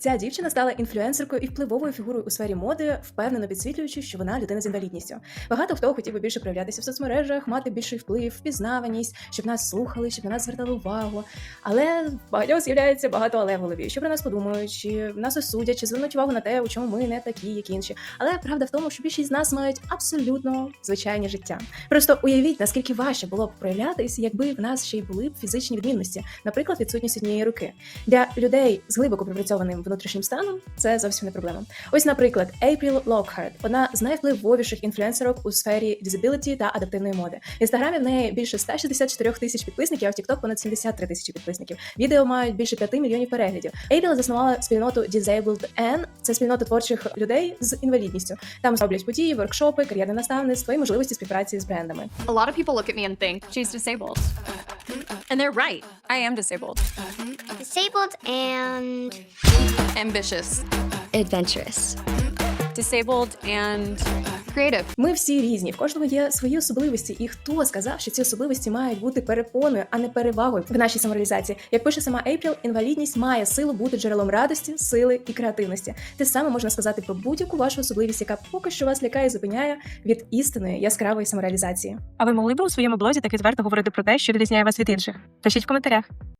Ця дівчина стала інфлюенсеркою і впливовою фігурою у сфері моди, впевнено підсвітлюючи, що вона людина з інвалідністю. Багато хто хотів би більше проявлятися в соцмережах, мати більший вплив, впізнаваність, щоб нас слухали, щоб на нас звертали увагу. Але в багатьох з'являється багато але в голові. Що про нас подумають, чи нас осудять, чи звернуть увагу на те, у чому ми не такі, як інші. Але правда в тому, що більшість з нас мають абсолютно звичайні життя. Просто уявіть, наскільки важче було б проявлятись, якби в нас ще й були б фізичні відмінності, наприклад, відсутність однієї руки. Для людей з глибоко пропрацьованим внутрішнім станом це зовсім не проблема. Ось, наприклад, April Lockhart, одна з найвпливовіших інфлюенсерок у сфері дизабіліті та адаптивної моди. В інстаграмі в неї більше 164 тисяч підписників, а в TikTok понад 73 тисячі підписників. Відео мають більше 5 мільйонів переглядів. April заснувала спільноту Disabled N, це спільнота творчих людей з інвалідністю. Там роблять події, воркшопи, кар'єрне наставництво і можливості співпраці з брендами. A lot of people look at me and think she's disabled. And they're right. I am disabled. Disabled and Ambitious. adventurous. Disabled and creative. Ми всі різні, в кожного є свої особливості, і хто сказав, що ці особливості мають бути перепоною, а не перевагою в нашій самореалізації. Як пише сама Ейпріл, інвалідність має силу бути джерелом радості, сили і креативності. Те саме можна сказати про будь-яку вашу особливість, яка поки що вас лякає і зупиняє від істинної яскравої самореалізації. А ви могли б у своєму блозі так відверто говорити про те, що відрізняє вас від інших? Пишіть в коментарях.